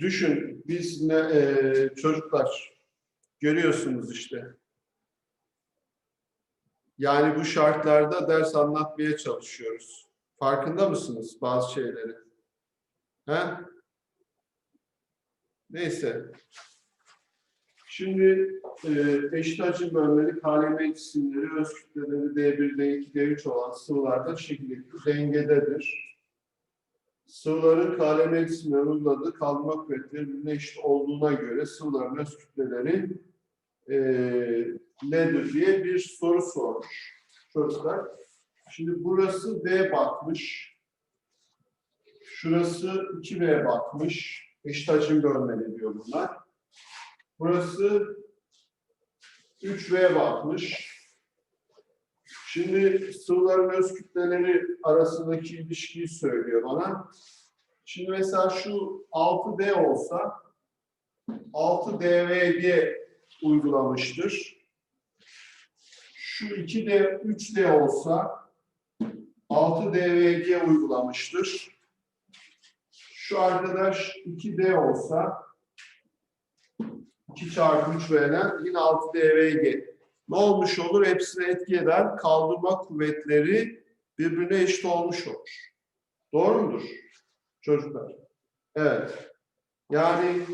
Düşün biz ne e, çocuklar görüyorsunuz işte. Yani bu şartlarda ders anlatmaya çalışıyoruz. Farkında mısınız bazı şeyleri? He? Neyse. Şimdi e, eşit hacim bölmeli KLM cisimleri öz kütleleri D1, D2, D3 olan sıvılarda şekilli dengededir. Sıvıların KLM cisimleri uyguladığı kaldırma kuvvetleri birbirine eşit olduğuna göre sıvıların öz kütleleri e, nedir diye bir soru sormuş çocuklar. Şimdi burası D batmış. Şurası 2B batmış. Eşit hacim bölmeli diyor bunlar. Burası 3V batmış. Şimdi sıvıların öz kütleleri arasındaki ilişkiyi söylüyor bana. Şimdi mesela şu 6D olsa 6DVG uygulamıştır. Şu 2D, 3D olsa 6DVG uygulamıştır. Şu arkadaş 2D olsa 2 çarpı 3 V'den yine 6 DVG. Ne olmuş olur? Hepsine etki eden kaldırma kuvvetleri birbirine eşit olmuş olur. Doğru mudur çocuklar? Evet. Yani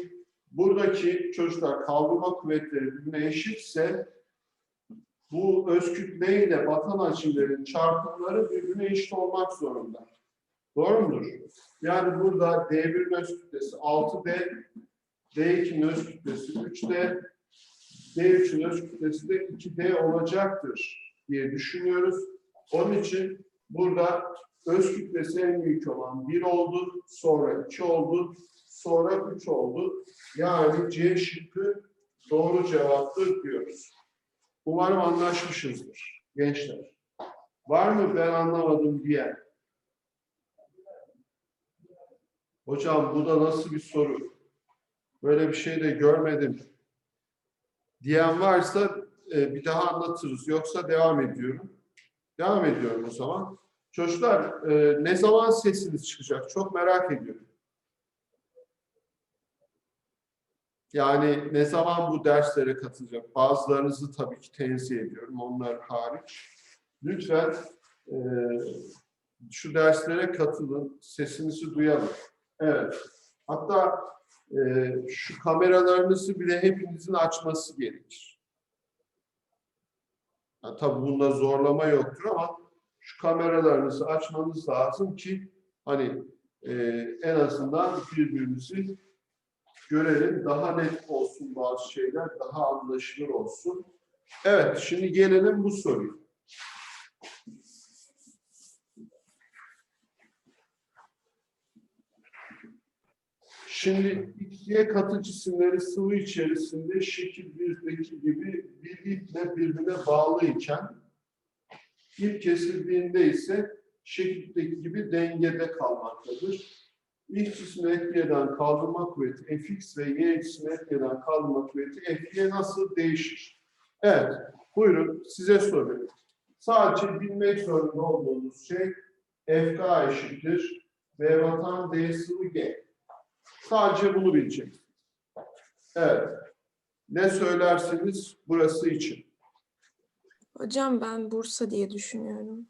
buradaki çocuklar kaldırma kuvvetleri birbirine eşitse bu öz kütle ile batan açıların çarpımları birbirine eşit olmak zorunda. Doğru mudur? Yani burada D1'in öz kütlesi 6D, D2'nin öz kütlesi 3D, D3'ün öz kütlesi de 2D olacaktır diye düşünüyoruz. Onun için burada öz kütlesi en büyük olan 1 oldu, sonra 2 oldu, sonra 3 oldu. Yani C şıkkı doğru cevaptır diyoruz. Umarım anlaşmışızdır gençler. Var mı ben anlamadım diyen? Hocam bu da nasıl bir soru? Böyle bir şey de görmedim. Diyen varsa e, bir daha anlatırız. Yoksa devam ediyorum. Devam ediyorum o zaman. Çocuklar e, ne zaman sesiniz çıkacak? Çok merak ediyorum. Yani ne zaman bu derslere katılacak? Bazılarınızı tabii ki tenzih ediyorum. Onlar hariç. Lütfen e, şu derslere katılın. Sesinizi duyalım. Evet. Hatta e, şu kameralarınızı bile hepinizin açması gerekir. Ha, tabii bunda zorlama yoktur ama şu kameralarınızı açmanız lazım ki hani e, en azından birbirimizi görelim. Daha net olsun bazı şeyler, daha anlaşılır olsun. Evet, şimdi gelelim bu soruya. Şimdi ikiye katı cisimleri sıvı içerisinde şekil 1'deki gibi bir iple birbirine bağlı iken ip kesildiğinde ise şekildeki gibi dengede kalmaktadır. İlk cisme etki eden kaldırma kuvveti Fx ve Y cisme etki eden kaldırma kuvveti Fy nasıl değişir? Evet, buyurun size soruyorum. Sadece bilmek zorunda olduğunuz şey Fk eşittir. V vatan D sıvı G. Sadece bunu bileceksiniz. Evet. Ne söylersiniz burası için? Hocam ben Bursa diye düşünüyorum.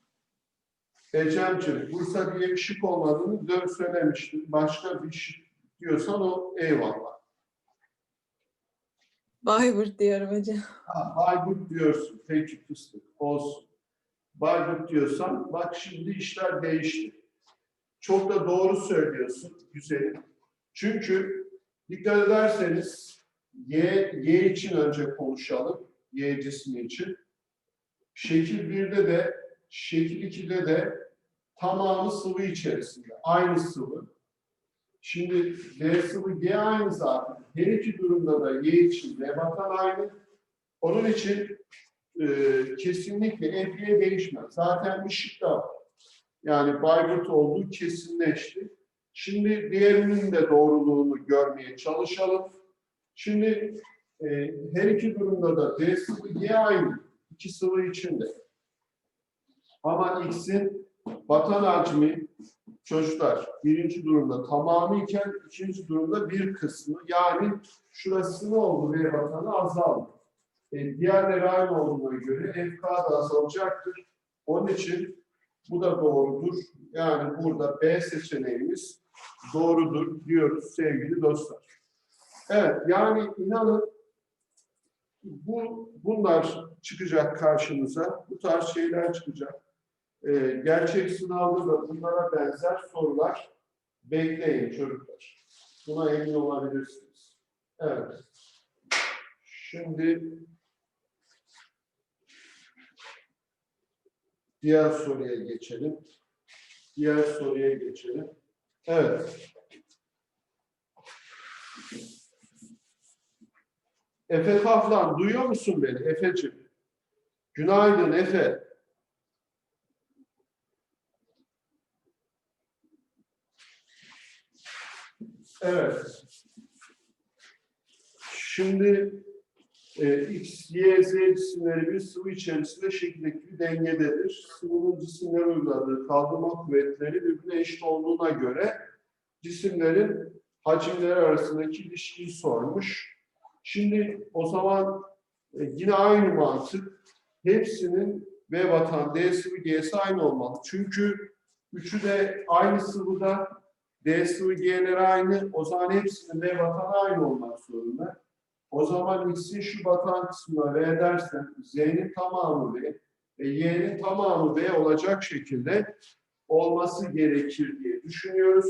Ecemciğim, Bursa diye bir şık olmadığını dön söylemiştim. Başka bir şık diyorsan o eyvallah. Bayburt diyorum hocam. Ha, Bayburt diyorsun. Peki fıstık. Olsun. Bayburt diyorsan bak şimdi işler değişti. Çok da doğru söylüyorsun. Güzelim. Çünkü dikkat ederseniz Y, Y için önce konuşalım. Y cismi için. Şekil 1'de de şekil 2'de de tamamı sıvı içerisinde. Aynı sıvı. Şimdi D sıvı G aynı zaten. Her iki durumda da Y için D aynı. Onun için e, kesinlikle F'ye değişmez. Zaten bir şık da. Yani Bayburt olduğu kesinleşti. Şimdi diğerinin de doğruluğunu görmeye çalışalım. Şimdi e, her iki durumda da D sıvı Y aynı. İki sıvı içinde. Ama X'in batan hacmi çocuklar birinci durumda tamamı iken ikinci durumda bir kısmı yani şurası ne oldu V vatanı azaldı. E, diğerleri aynı olduğuna göre FK da azalacaktır. Onun için bu da doğrudur. Yani burada B seçeneğimiz doğrudur diyoruz sevgili dostlar. Evet yani inanın bu bunlar çıkacak karşınıza. Bu tarz şeyler çıkacak. Ee, gerçek sınavda da bunlara benzer sorular bekleyin çocuklar. Buna emin olabilirsiniz. Evet. Şimdi diğer soruya geçelim. Diğer soruya geçelim. Evet. Efe Kaflan, duyuyor musun beni Efe'cim? Günaydın Efe. Evet. Şimdi e, X, Y, Z cisimleri bir sıvı içerisinde şekildeki bir dengededir. Sıvının cisimlere uyguladığı kaldırma kuvvetleri birbirine eşit olduğuna göre cisimlerin hacimleri arasındaki ilişkiyi sormuş. Şimdi o zaman e, yine aynı mantık. Hepsinin V vatan D sıvı G'si aynı olmalı. Çünkü üçü de aynı sıvıda D sıvı G'leri aynı. O zaman hepsinin V vatanı aynı olmak zorunda. O zaman X'in şu batan kısmına V dersen Z'nin tamamı V ve Y'nin tamamı V olacak şekilde olması gerekir diye düşünüyoruz.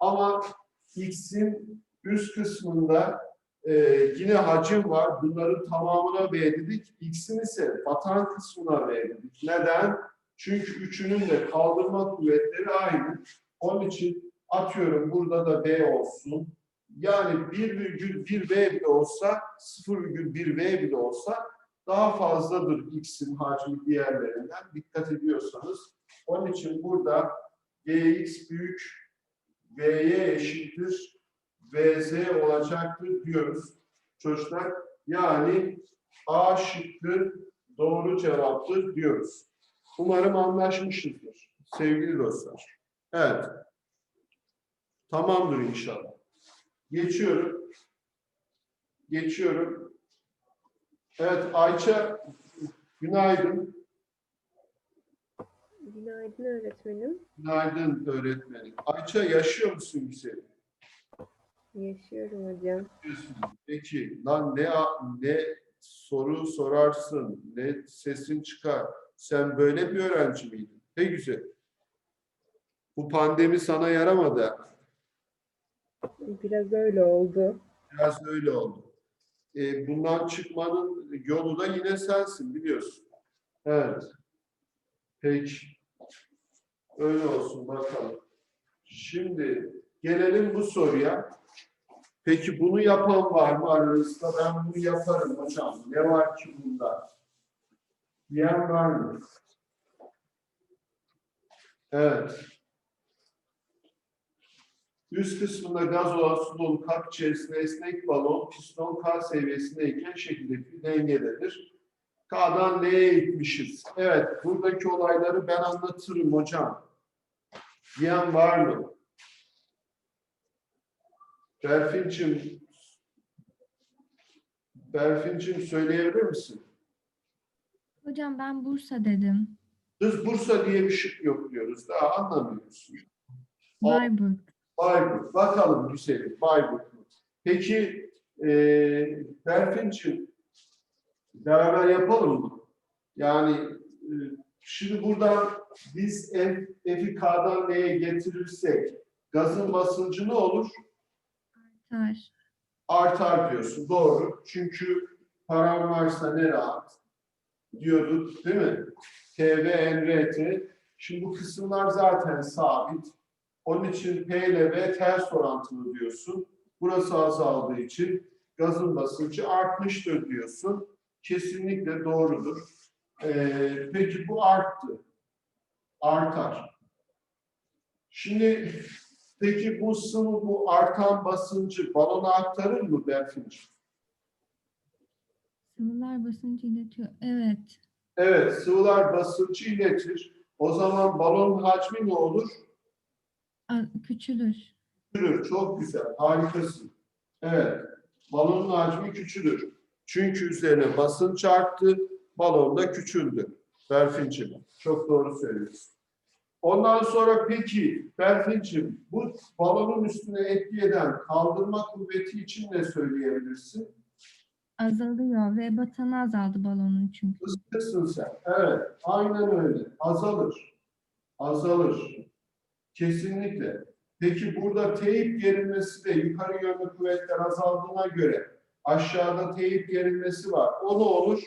Ama X'in üst kısmında e, yine hacim var. Bunların tamamına V dedik. X'in ise batan kısmına V dedik. Neden? Çünkü üçünün de kaldırma kuvvetleri aynı. Onun için atıyorum burada da V olsun. Yani 1,1 V bile olsa 0,1 V bile olsa daha fazladır X'in hacmi diğerlerinden. Dikkat ediyorsanız. Onun için burada Gx büyük V'ye eşittir VZ olacaktır diyoruz çocuklar. Yani A şıkkı doğru cevaptır diyoruz. Umarım anlaşmışızdır sevgili dostlar. Evet. Tamamdır inşallah. Geçiyorum. Geçiyorum. Evet Ayça günaydın. Günaydın öğretmenim. Günaydın öğretmenim. Ayça yaşıyor musun güzelim? Yaşıyorum hocam. Peki lan ne ne soru sorarsın, ne sesin çıkar. Sen böyle bir öğrenci miydin? Ne güzel. Bu pandemi sana yaramadı. Biraz öyle oldu. Biraz öyle oldu. E, bundan çıkmanın yolu da yine sensin biliyorsun. Evet. Peki. Öyle olsun bakalım. Şimdi gelelim bu soruya. Peki bunu yapan var mı aranızda? Ben bunu yaparım hocam. Ne var ki bunda? Diyen var mı? Evet. Üst kısmında gaz olan su dolu kap içerisinde esnek balon piston K seviyesindeyken şekildeki dengededir. K'dan L'ye gitmişiz. Evet, buradaki olayları ben anlatırım hocam. Diyen var mı? Berfin'cim, Berfin'cim söyleyebilir misin? Hocam ben Bursa dedim. Kız Bursa diye bir şık yok diyoruz. Daha anlamıyorsun. O- Bayburt. Bakalım güzelim. Bayburt. mu? Peki e, Berfin'cim beraber yapalım mı? Yani e, şimdi buradan biz F, F'i K'dan L'ye getirirsek gazın basıncı ne olur? Tar. Artar diyorsun. Doğru. Çünkü param varsa ne rahat diyorduk değil mi? TV, NRT. Şimdi bu kısımlar zaten sabit. Onun için P ile V ters orantılı diyorsun. Burası azaldığı için gazın basıncı artmıştır diyorsun. Kesinlikle doğrudur. Ee, peki bu arttı. Artar. Şimdi peki bu sıvı bu artan basıncı balona aktarır mı Berfin'ciğim? Sıvılar basıncı iletiyor. Evet. Evet, sıvılar basıncı iletir. O zaman balonun hacmi ne olur? Küçülür. Küçülür. Çok güzel. Harikasın. Evet. Balonun hacmi küçülür. Çünkü üzerine basınç arttı. Balon da küçüldü. Berfin'cim. Çok doğru söylüyorsun. Ondan sonra peki Berfin'cim bu balonun üstüne etki eden kaldırma kuvveti için ne söyleyebilirsin? Azalıyor ve batanı azaldı balonun çünkü. Isıtırsın sen. Evet. Aynen öyle. Azalır. Azalır. Kesinlikle. Peki burada teyip gerilmesi de yukarı yönlü kuvvetler azaldığına göre aşağıda teyip gerilmesi var. O ne olur?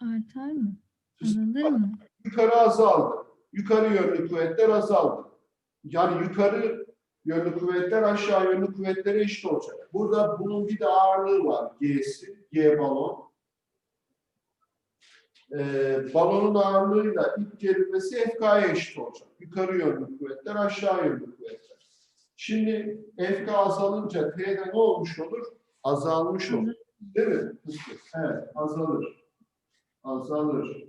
Artar mı? Azalır mı? Yukarı azaldı. Yukarı yönlü kuvvetler azaldı. Yani yukarı yönlü kuvvetler aşağı yönlü kuvvetlere eşit olacak. Burada bunun bir de ağırlığı var. G'si. G balon. Ee, balonun ağırlığıyla ip gerilmesi FK'ya eşit olacak. Yukarı yönlü kuvvetler, aşağı yönlü kuvvetler. Şimdi FK azalınca T'de ne olmuş olur? Azalmış olur. Değil mi? Evet, azalır. Azalır.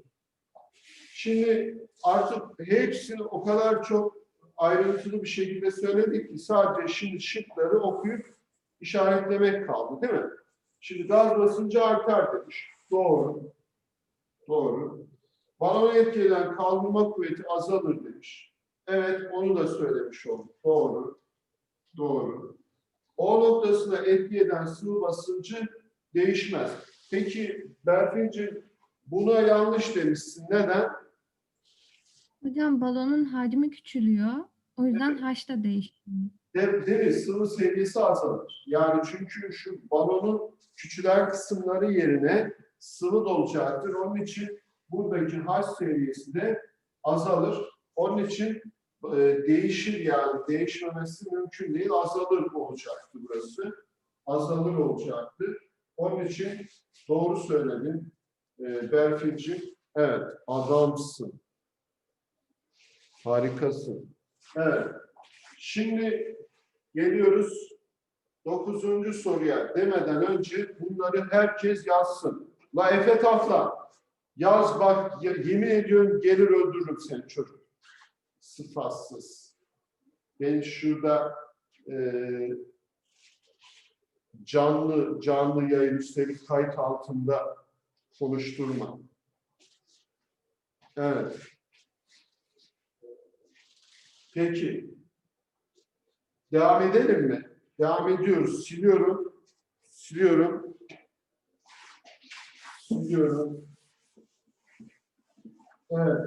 Şimdi artık hepsini o kadar çok ayrıntılı bir şekilde söyledik ki sadece şimdi şıkları okuyup işaretlemek kaldı değil mi? Şimdi gaz basıncı artar demiş. Doğru. Doğru. Balona eden kaldırma kuvveti azalır demiş. Evet onu da söylemiş olduk. Doğru. Doğru. O noktasına etki eden sıvı basıncı değişmez. Peki Berfin'ciğim buna yanlış demişsin. Neden? Hocam balonun hacmi küçülüyor. O yüzden haş da değişiyor. De, değil mi? Sıvı seviyesi azalır. Yani çünkü şu balonun küçülen kısımları yerine sıvı dolacaktır. Onun için buradaki H seviyesi de azalır. Onun için e, değişir yani değişmemesi mümkün değil. Azalır olacaktı burası. Azalır olacaktı. Onun için doğru söyledin e, Berfin'ciğim. Evet, adamsın. Harikasın. Evet. Şimdi geliyoruz dokuzuncu soruya demeden önce bunları herkes yazsın. La Efe Tafla yaz bak ye- yemin ediyorum gelir öldürürüm seni çocuk. Sıfatsız. Ben şurada eee, canlı canlı yayın üstelik kayıt altında konuşturma. Evet. Peki. Devam edelim mi? Devam ediyoruz. Siliyorum. Siliyorum. Siliyorum. Evet.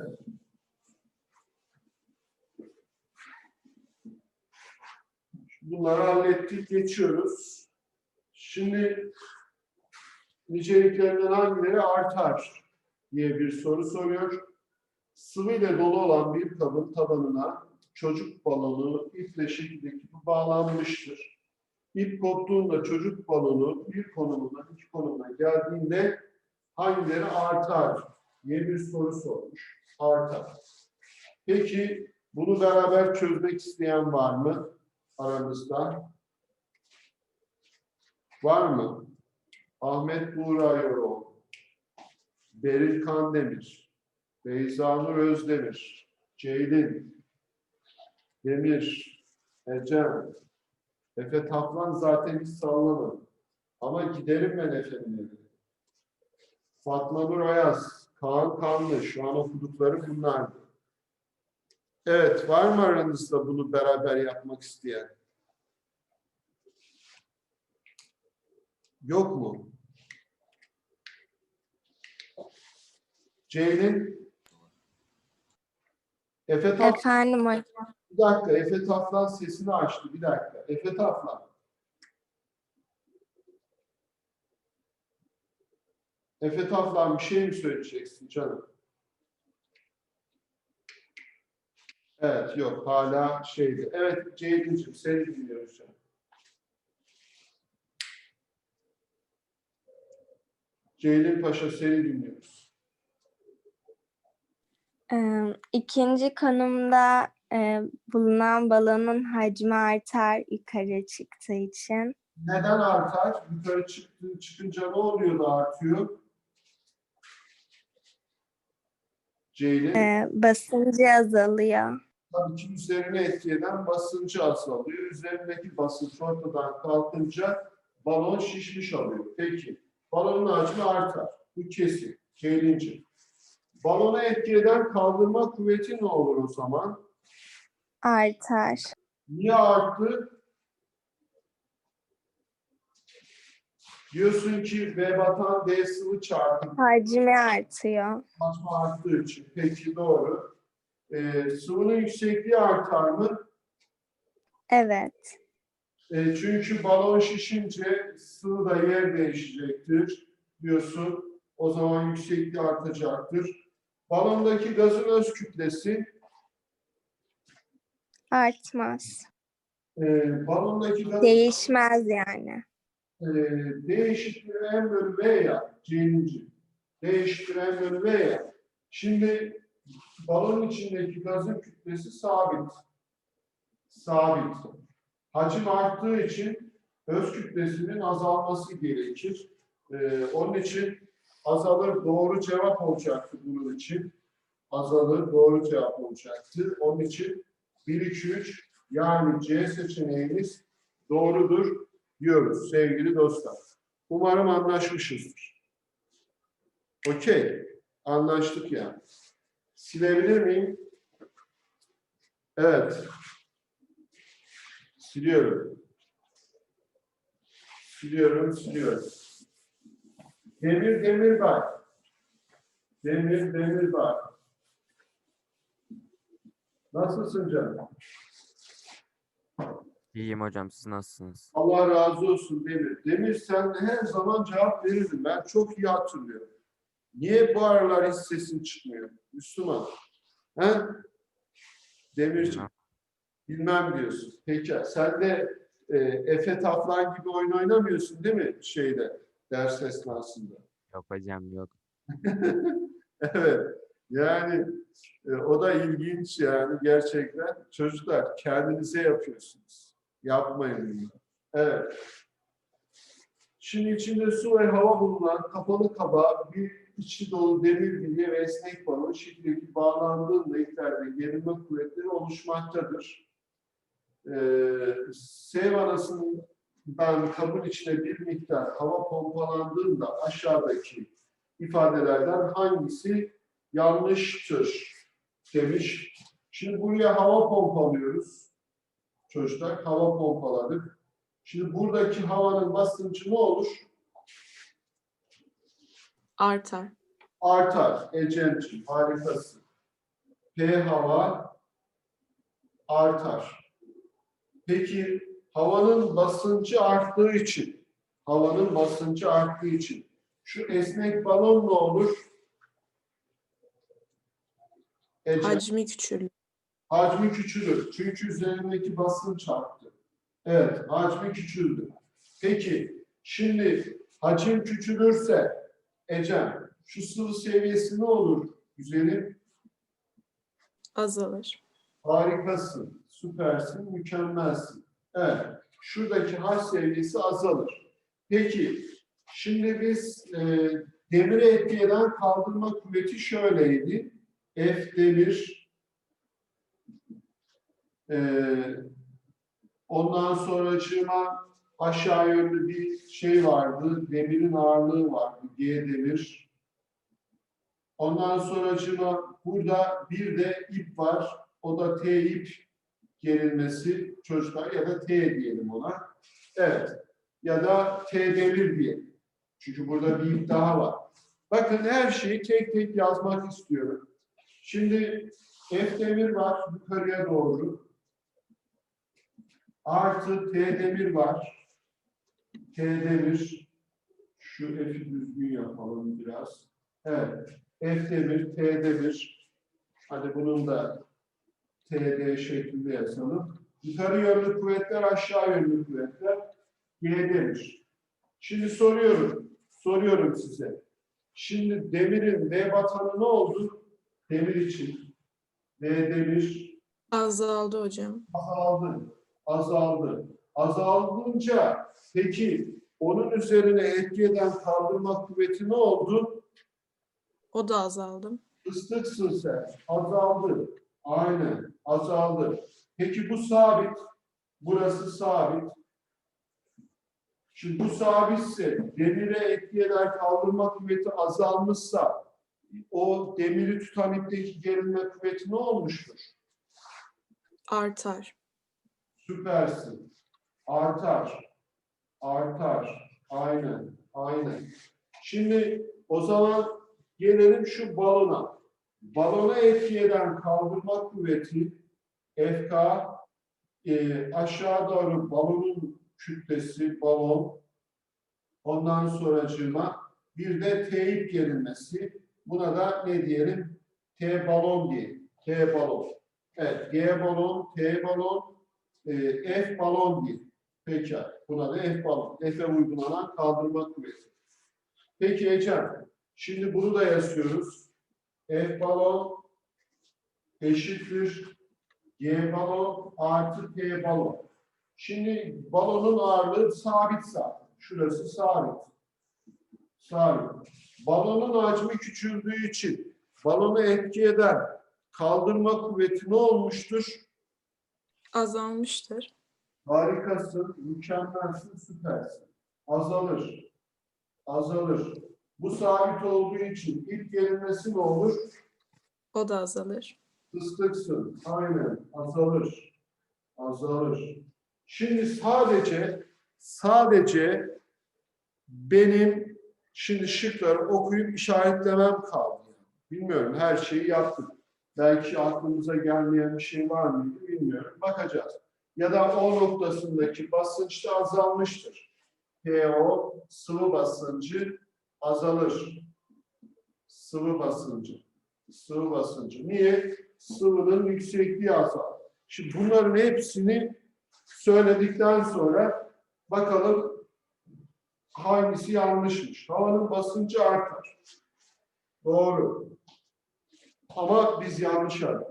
Bunları hallettik. Geçiyoruz. Şimdi niceliklerinden hangileri artar diye bir soru soruyor. Sıvı ile dolu olan bir kabın tabanına çocuk balonu iple şekildeki bağlanmıştır. İp koptuğunda çocuk balonu bir konumundan iki konumuna geldiğinde hangileri artar diye bir soru sormuş. Artar. Peki bunu beraber çözmek isteyen var mı aramızda? Var mı? Ahmet Buğra Yoroğlu, Beril Kandemir, Beyza Nur Özdemir, Ceylin, Demir, Ecem, Efe Taplan zaten hiç sallamadı. Ama giderim ben evine. Fatma Nur Ayaz, Kaan Kanlı, şu an okudukları bunlardı. Evet, var mı aranızda bunu beraber yapmak isteyen? Yok mu? Ceylin? Efe Taplan. Efendim hocam. Bir dakika, Efe Taflan sesini açtı. Bir dakika. Efe Taflan. Efe Taflan bir şey mi söyleyeceksin canım? Evet, yok. Hala şeydi. Evet, Ceylin'ciğim seni dinliyoruz canım. Ceylin Paşa seni dinliyoruz. Ee, İkinci konumda e, bulunan balonun hacmi artar yukarı çıktığı için. Neden artar? Yukarı çıktı, çıkınca ne oluyor da artıyor? Ceylin. Ee, basıncı azalıyor. tabii ki üzerine etki eden basıncı azalıyor. Üzerindeki basınç ortadan kalkınca balon şişmiş oluyor. Peki, balonun hacmi artar. Bu kesin. Gelince. Balona etki eden kaldırma kuvveti ne olur o zaman? Artar. Niye arttı? Diyorsun ki V batan D sıvı çarpı Hacmi artıyor. hacmi arttığı için. Peki doğru. Ee, sıvının yüksekliği artar mı? Evet. E, çünkü balon şişince sıvı da yer değişecektir diyorsun. O zaman yüksekliği artacaktır. Balondaki gazın öz kütlesi, Artmaz. e, balondaki gaz Değişmez yani. E, D eşittir M bölü V ya, C'ninci. D eşittir M bölü V ya. Şimdi balonun içindeki gazın kütlesi sabit. Sabit. Hacim arttığı için öz kütlesinin azalması gerekir. Ee, onun için azalır doğru cevap olacaktı bunun için. Azalır doğru cevap olacaktı. Onun için 1, 2, 3 yani C seçeneğimiz doğrudur diyoruz sevgili dostlar. Umarım anlaşmışızdır. Okey. Anlaştık yani. Silebilir miyim? Evet. Siliyorum. Siliyorum, siliyorum. Demir, demir var. Demir, demir var. Nasılsın canım? İyiyim hocam siz nasılsınız? Allah razı olsun Demir. Demir sen her zaman cevap verirdin. Ben çok iyi hatırlıyorum. Niye bu aralar hiç sesin çıkmıyor? Müslüman. He? Demirciğim. Bilmem. Diyorsun. Peki sen de e, Efe Taflan gibi oyun oynamıyorsun değil mi şeyde ders esnasında? Yok hocam yok. evet. Yani e, o da ilginç yani gerçekten. Çocuklar kendinize yapıyorsunuz. Yapmayın. Evet. Şimdi içinde su ve hava bulunan kapalı kaba bir içi dolu demir bilye ve esnek balon şekildeki bağlandığında iklerde gerilme kuvvetleri oluşmaktadır. Ee, S vanasından kabın içine bir miktar hava pompalandığında aşağıdaki ifadelerden hangisi yanlıştır demiş. Şimdi buraya hava pompalıyoruz. Çocuklar hava pompaladık. Şimdi buradaki havanın basıncı ne olur? Artar. Artar. Ecemciğim harikasın. P hava artar. Peki havanın basıncı arttığı için, havanın basıncı arttığı için şu esnek balon ne olur? Ecem. Hacmi küçülür. Hacmi küçülür. Çünkü üzerindeki basınç arttı. Evet, hacmi küçüldü. Peki, şimdi hacim küçülürse Ecem, şu sıvı seviyesi ne olur güzelim? Azalır. Harikasın, süpersin, mükemmelsin. Evet, şuradaki H seviyesi azalır. Peki, şimdi biz e, demire etki eden kaldırma kuvveti şöyleydi. F demir e, ondan sonracığıma aşağı yönlü bir şey vardı. Demirin ağırlığı vardı. G demir. Ondan sonracığıma burada bir de ip var. O da T ip gerilmesi çocuklar ya da T diyelim ona. Evet. Ya da T demir diyelim. Çünkü burada bir ip daha var. Bakın her şeyi tek tek yazmak istiyorum. Şimdi F demir var yukarıya doğru. Artı T demir var. T demir. Şu F'i düzgün yapalım biraz. Evet. F demir, T demir. Hadi bunun da TD şeklinde yazalım. Yukarı yönlü kuvvetler, aşağı yönlü kuvvetler. G demir. Şimdi soruyorum. Soruyorum size. Şimdi demirin V batanı ne oldu? Demir için. V demir Azaldı hocam. azaldı. Azaldı. Azaldınca peki onun üzerine etki eden kaldırma kuvveti ne oldu? O da azaldı. Fıstıksın sen. Azaldı. Aynen. azaldı. Peki bu sabit. Burası sabit. Şimdi bu sabitse demire etki eder kaldırma kuvveti azalmışsa o demiri tutan ipteki gerilme kuvveti ne olmuştur? Artar. Süpersin. Artar. Artar. Aynen. Aynen. Şimdi o zaman gelelim şu balona. Balona etki eden kaldırma kuvveti FK e, aşağı doğru balonun kütlesi, balon ondan sonracığıma bir de teyip gerilmesi. Buna da ne diyelim? T balon diyelim. T balon. Evet, G balon, T balon, e, F balon diye. Peki, buna da F balon. F'e uygulanan kaldırma kuvveti. Peki Ecem, şimdi bunu da yazıyoruz. F balon eşittir G balon artı T balon. Şimdi balonun ağırlığı sabit zaten. Şurası sabit. Sabit. Balonun hacmi küçüldüğü için balonu etki eden kaldırma kuvveti ne olmuştur? Azalmıştır. Harikasın, mükemmelsin, süpersin. Azalır. Azalır. Bu sabit olduğu için ilk gerilmesi ne olur? O da azalır. Fıstıksın. Aynen. Azalır. Azalır. Şimdi sadece sadece benim şimdi şıkları okuyup işaretlemem kaldı. Bilmiyorum. Her şeyi yaptık. Belki aklımıza gelmeyen bir şey var mıydı bilmiyorum. Bakacağız. Ya da O noktasındaki basınç da azalmıştır. PO sıvı basıncı azalır. Sıvı basıncı. Sıvı basıncı. Niye? Sıvının yüksekliği azalır. Şimdi bunların hepsini söyledikten sonra bakalım hangisi yanlışmış. Havanın basıncı artar. Doğru. Ama biz yanlış arıyoruz.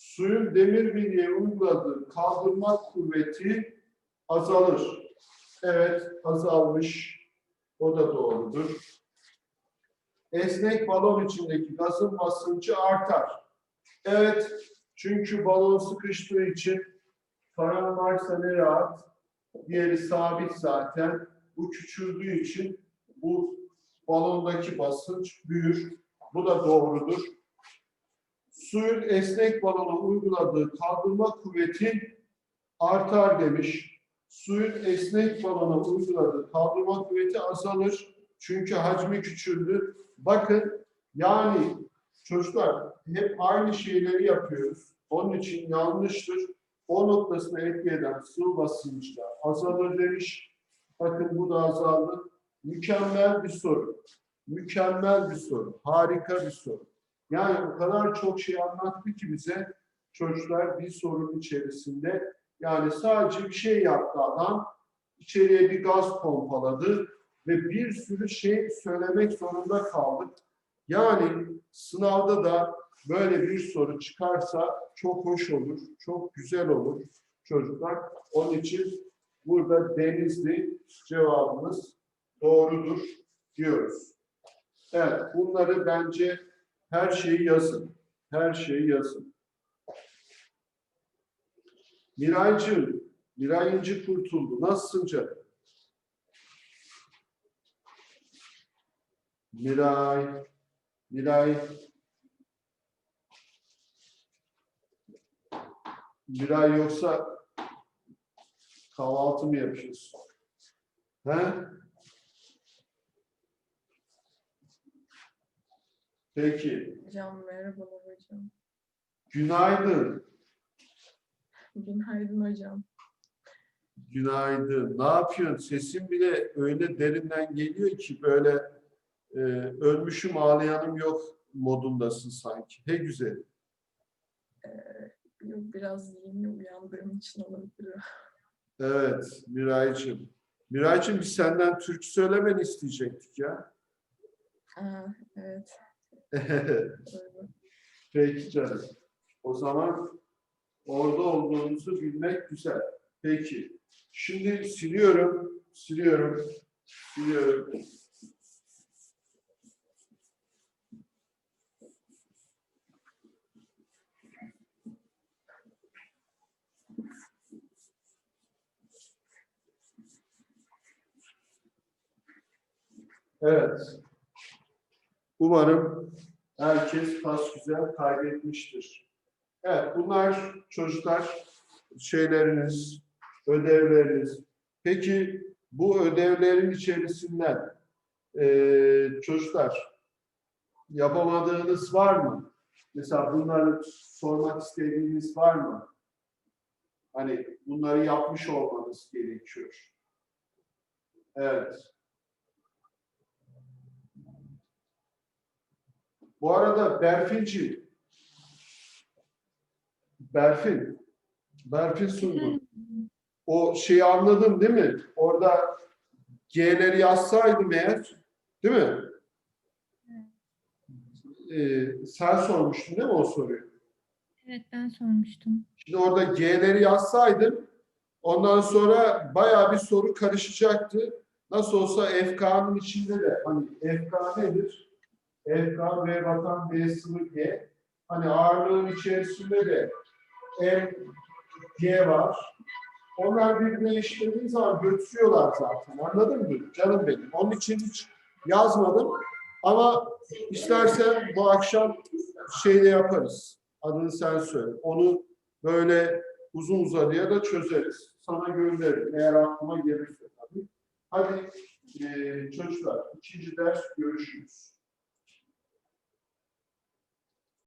Suyun demir bilyeye uyguladığı kaldırma kuvveti azalır. Evet, azalmış. O da doğrudur. Esnek balon içindeki gazın basıncı artar. Evet, çünkü balon sıkıştığı için paran varsa ne rahat, diğeri sabit zaten. Bu küçüldüğü için bu balondaki basınç büyür. Bu da doğrudur. Suyun esnek balona uyguladığı kaldırma kuvveti artar demiş. Suyun esnek balona uyguladığı kaldırma kuvveti azalır. Çünkü hacmi küçüldü. Bakın yani çocuklar hep aynı şeyleri yapıyoruz. Onun için yanlıştır. O noktasına etki eden sıvı basıncı da azalır demiş. Bakın bu da azaldı. Mükemmel bir soru. Mükemmel bir soru. Harika bir soru. Yani o kadar çok şey anlattı ki bize çocuklar bir sorunun içerisinde yani sadece bir şey yaptı adam. içeriye bir gaz pompaladı ve bir sürü şey söylemek zorunda kaldık. Yani sınavda da böyle bir soru çıkarsa çok hoş olur, çok güzel olur çocuklar. Onun için burada denizli cevabımız doğrudur diyoruz. Evet, bunları bence her şeyi yazın. Her şeyi yazın. Miraycığım, Miray İnci kurtuldu. Nasılsın canım? Miray, Miray. Miray yoksa kahvaltı mı yapıyorsun? He? Peki. Hocam merhabalar hocam. Günaydın. Günaydın hocam. Günaydın. Ne yapıyorsun? Sesin bile öyle derinden geliyor ki böyle e, ölmüşüm ağlayanım yok modundasın sanki. He güzel. Yok biraz yeni uyandığım için olabilir. Evet Miraycığım. Miraycığım biz senden türkü söylemeni isteyecektik ya. Aa, evet. Peki canım. O zaman orada olduğunuzu bilmek güzel. Peki. Şimdi siliyorum, siliyorum, siliyorum. Evet. Umarım herkes pas güzel kaydetmiştir. Evet, bunlar çocuklar şeyleriniz, ödevleriniz. Peki bu ödevlerin içerisinden eee, çocuklar yapamadığınız var mı? Mesela bunları sormak istediğiniz var mı? Hani bunları yapmış olmanız gerekiyor. Evet. Bu arada Berfinci, Berfin, Berfin Sungur. O şeyi anladın değil mi? Orada G'leri yazsaydım eğer, değil mi? Ee, sen sormuştun değil mi o soruyu? Evet ben sormuştum. Şimdi orada G'leri yazsaydım, ondan sonra bayağı bir soru karışacaktı. Nasıl olsa FK'nın içinde de hani FK nedir? FK V vatan V sınır G. Hani ağırlığın içerisinde de M, G var. Onlar birbirine eşitlediği zaman götürüyorlar zaten. Anladın mı? Canım benim. Onun için hiç yazmadım. Ama istersen bu akşam şeyde yaparız. Adını sen söyle. Onu böyle uzun uzadıya da çözeriz. Sana gönderirim. Eğer aklıma gelirse tabii. Hadi eee, çocuklar ikinci ders görüşürüz.